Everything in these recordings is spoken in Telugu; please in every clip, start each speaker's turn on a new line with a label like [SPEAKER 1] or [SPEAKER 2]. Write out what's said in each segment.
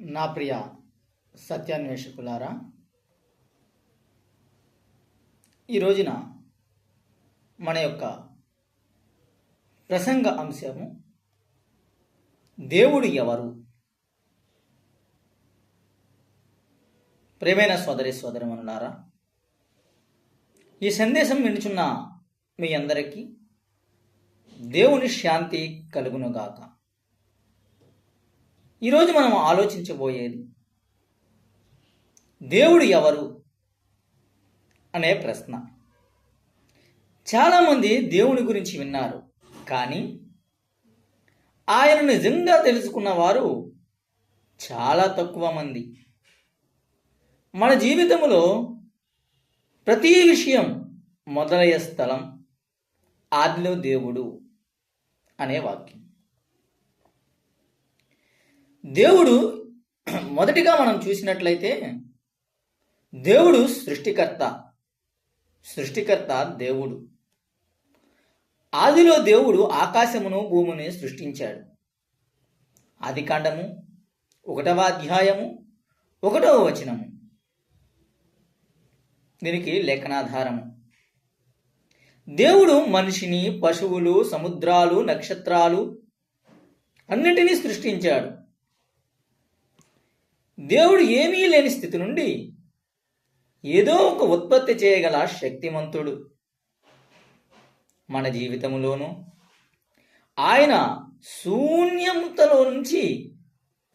[SPEAKER 1] నా ప్రియ సత్యాన్వేషకులారా ఈ రోజున మన యొక్క ప్రసంగ అంశము దేవుడు ఎవరు? ప్రేమైన సోదరి సోదరిమనులారా ఈ సందేశం వినుచున్న మీ అందరికీ దేవుని శాంతి కలుగునుగాక ఈరోజు మనం ఆలోచించబోయేది దేవుడు ఎవరు అనే ప్రశ్న. చాలామంది దేవుని గురించి విన్నారు కానీ ఆయన నిజంగా తెలుసుకున్న వారు చాలా తక్కువ మంది. మన జీవితంలో ప్రతి విషయం మొదలయ్యే స్థలం ఆదిలో దేవుడు అనే వాక్యం. దేవుడు మొదటిగా మనం చూసినట్లయితే దేవుడు సృష్టికర్త. సృష్టికర్త దేవుడు. ఆదిలో దేవుడు ఆకాశమును భూమిని సృష్టించాడు. ఆది కాండము ఒకటవ అధ్యాయము ఒకటవ వచనము. దీనికి లేఖనాధారము. దేవుడు మనిషిని పశువులు సముద్రాలు నక్షత్రాలు అన్నిటినీ సృష్టించాడు. దేవుడు ఏమీ లేని స్థితి నుండి ఏదో ఒక ఉత్పత్తి చేయగల శక్తిమంతుడు మన జీవితంలోనూ ఆయన శూన్యముతలో నుంచి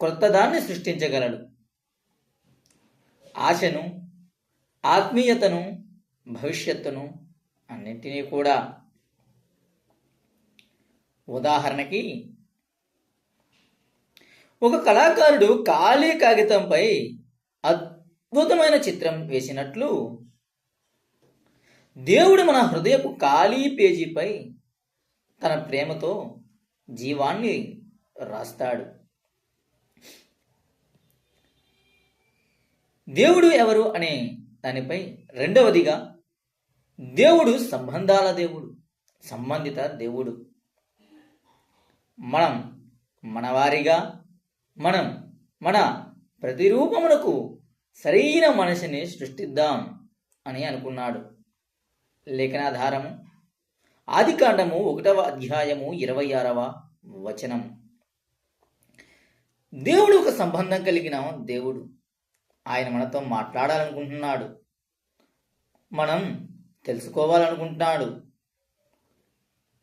[SPEAKER 1] క్రొత్తదాన్ని సృష్టించగలడు. ఆశను ఆత్మీయతను భవిష్యత్తును అన్నింటినీ కూడా. ఉదాహరణకి ఒక కళాకారుడు ఖాళీ కాగితంపై అద్భుతమైన చిత్రం వేసినట్లు. దేవుడు మన హృదయపు ఖాళీ పేజీపై తన ప్రేమతో జీవాన్ని రాస్తాడు. దేవుడు ఎవరు అనే దానిపై రెండవదిగా దేవుడు సంబంధాల దేవుడు సంబంధిత దేవుడు. మనం మనవారిగా మనం మన ప్రతిరూపమునకు సరైన మనిషిని సృష్టిద్దాం అని అనుకున్నాడు. లేఖనాధారము ఆదికాండము ఒకటవ అధ్యాయము ఇరవై ఆరవ వచనం. దేవుడు ఒక సంబంధం కలిగిన దేవుడు. ఆయన మనతో మాట్లాడాలనుకుంటున్నాడు. మనం తెలుసుకోవాలనుకుంటున్నాడు.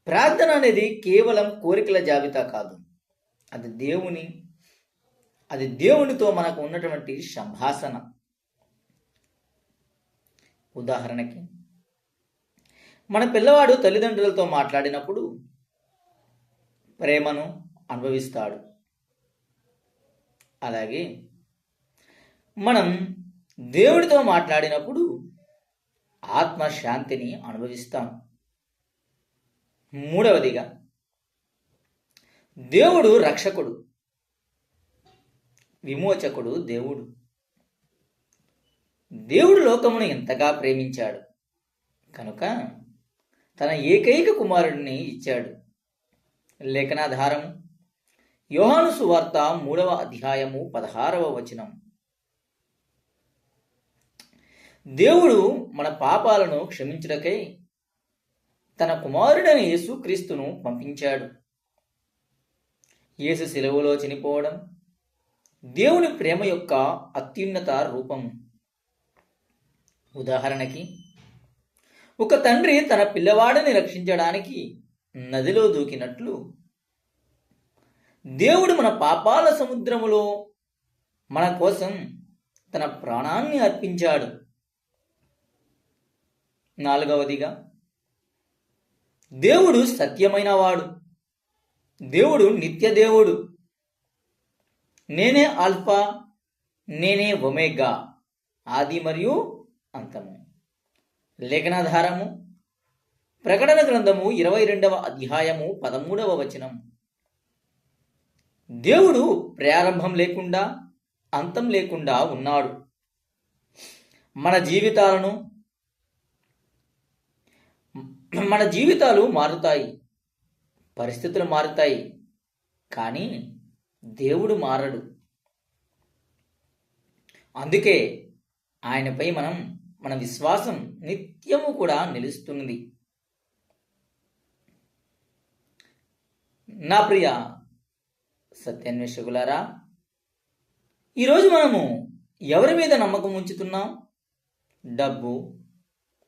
[SPEAKER 1] ప్రార్థన అనేది కేవలం కోరికల జాబితా కాదు. అది దేవుని అది దేవునితో మనకు ఉన్నటువంటి సంభాషణ. ఉదాహరణకి మన పిల్లవాడు తల్లిదండ్రులతో మాట్లాడినప్పుడు ప్రేమను అనుభవిస్తాడు. అలాగే మనం దేవుడితో మాట్లాడినప్పుడు ఆత్మశాంతిని అనుభవిస్తాం. మూడవదిగా దేవుడు రక్షకుడు. విమోచకుడు దేవుడు. దేవుడు లోకమును ఎంతగా ప్రేమించాడు? కనుక తన ఏకైక కుమారుడిని ఇచ్చాడు. లేఖనాధారం యోహాను సువార్త మూడవ అధ్యాయము పదహారవ వచనం. దేవుడు మన పాపాలను క్షమించుటకై తన కుమారుడైన యేసుక్రీస్తును పంపించాడు. యేసు సెలవులో చనిపోవడం దేవుని ప్రేమ యొక్క అత్యున్నత రూపం. ఉదాహరణకి ఒక తండ్రి తన పిల్లవాడిని రక్షించడానికి నదిలో దూకినట్లు దేవుడు మన పాపాల సముద్రములో మన కోసం తన ప్రాణాన్ని అర్పించాడు. నాలుగవదిగా దేవుడు సత్యమైనవాడు దేవుడు నిత్య దేవుడు. నేనే ఆల్ఫా నేనే ఒమేగా ఆది మరియు అంతము. లేఖనాధారము ప్రకటన గ్రంథము ఇరవై రెండవ అధ్యాయము పదమూడవ వచనం. దేవుడు ప్రారంభం లేకుండా అంతం లేకుండా ఉన్నాడు. మన జీవితాలను మన జీవితాలు మారుతాయి పరిస్థితులు మారుతాయి కానీ దేవుడు మారడు. అందుకే ఆయనపై మనం మన విశ్వాసం నిత్యము కూడా నిలుస్తున్నది నా ప్రియ సత్యాన్వేషకులారా ఈరోజు మనము ఎవరి మీద నమ్మకం ఉంచుతున్నాం? డబ్బు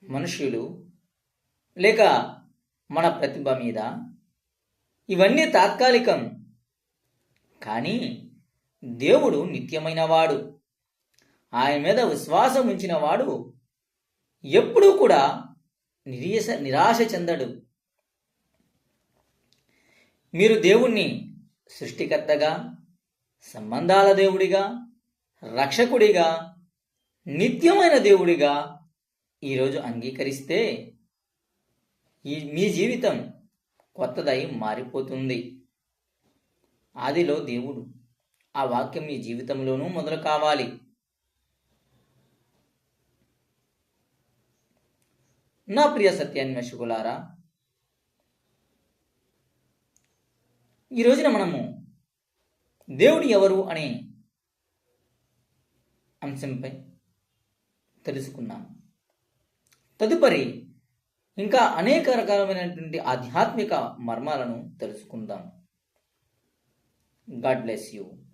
[SPEAKER 1] మనుషులు లేక మన ప్రతిభ మీద? ఇవన్నీ తాత్కాలికం కానీ దేవుడు నిత్యమైనవాడు. ఆయన మీద విశ్వాసం ఉంచిన వాడు ఎప్పుడూ కూడా నిరాశ నిరాశ చెందడు. మీరు దేవుణ్ణి సృష్టికర్తగా సంబంధాల దేవుడిగా రక్షకుడిగా నిత్యమైన దేవుడిగా ఈరోజు అంగీకరిస్తే ఈ మీ జీవితం కొత్తదై మారిపోతుంది. ఆదిలో దేవుడు ఆ వాక్యం మీ జీవితంలోనూ మొదలు కావాలి. నా ప్రియ సత్యాన్వేషకులారా ఈ రోజున మనము దేవుడు ఎవరు అనే అంశంపై తెలుసుకున్నాం తదుపరి ఇంకా అనేక రకాలమైనటువంటి ఆధ్యాత్మిక మర్మాలను తెలుసుకుందాం. God bless you.